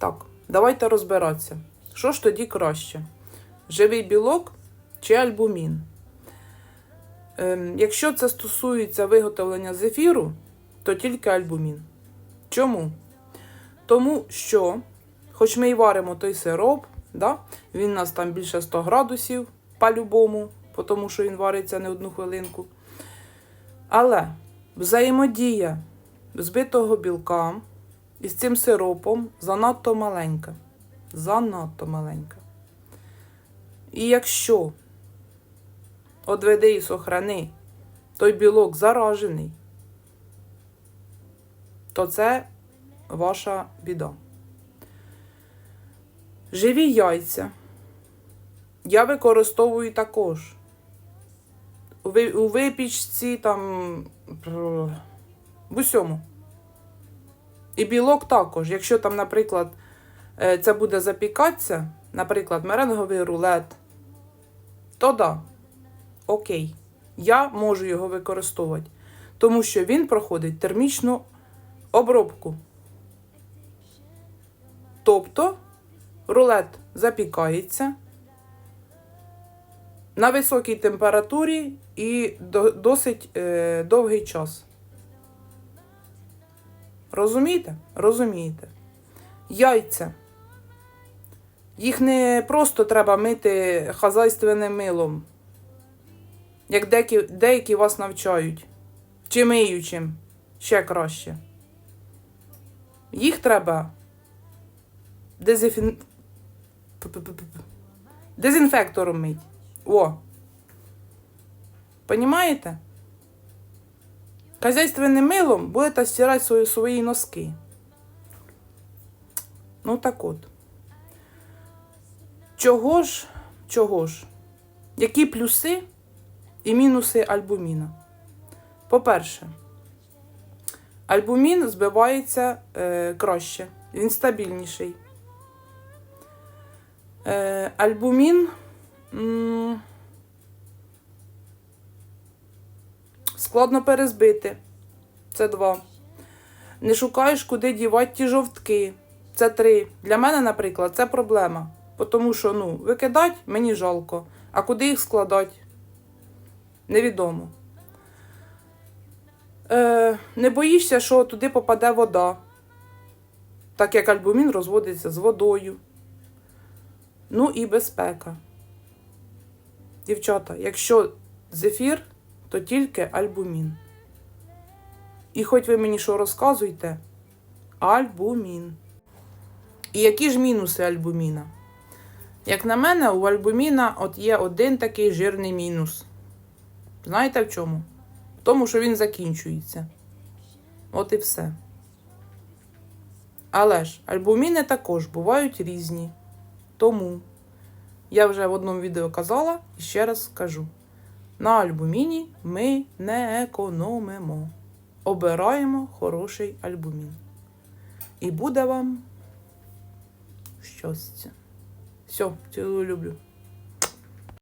Так, давайте розбиратися. Що ж тоді краще? Живий білок чи альбумін? Ем, якщо це стосується виготовлення зефіру, то тільки альбумін. Чому? Тому що, хоч ми і варимо той сироп, да, він у нас там більше 100 градусів по-любому, тому що він вариться не одну хвилинку. Але взаємодія збитого білка із цим сиропом занадто маленька. Занадто маленька. І якщо одведи і сохрани, той білок заражений, то це ваша біда. Живі яйця. Я використовую також. У випічці там в усьому. І білок також. Якщо там, наприклад, е, це буде запікатися, наприклад, меренговий рулет, то да, окей, я можу його використовувати, тому що він проходить термічну обробку. Тобто рулет запікається на високій температурі і досить е, довгий час. Розумієте? Розумієте. Яйця. Їх не просто треба мити хазяйственним милом, як деякі, деякі вас навчають, чи миючим ще краще. Їх треба дезінфін... Дезінфектором мить. О. Понімаєте? Хазяйственним милом будете стирати свої, свої носки. Ну так от. Чого ж, чого ж? Які плюси і мінуси альбуміна? По-перше, альбумін збивається е, краще, він стабільніший. Е, альбумін м, складно перезбити. Це два. Не шукаєш, куди дівати ті жовтки. Це три. Для мене, наприклад, це проблема. Тому що ну, викидати мені жалко. А куди їх складати? Невідомо. Е, не боїшся, що туди попаде вода. Так як альбумін розводиться з водою. Ну і безпека. Дівчата, якщо зефір, то тільки альбумін. І хоч ви мені що розказуєте, альбумін. І які ж мінуси альбуміна? Як на мене, у альбуміна от є один такий жирний мінус. Знаєте в чому? В тому, що він закінчується. От і все. Але ж альбуміни також бувають різні. Тому я вже в одному відео казала і ще раз скажу: на альбуміні ми не економимо. Обираємо хороший альбумін. І буде вам щастя. Все, цілую люблю.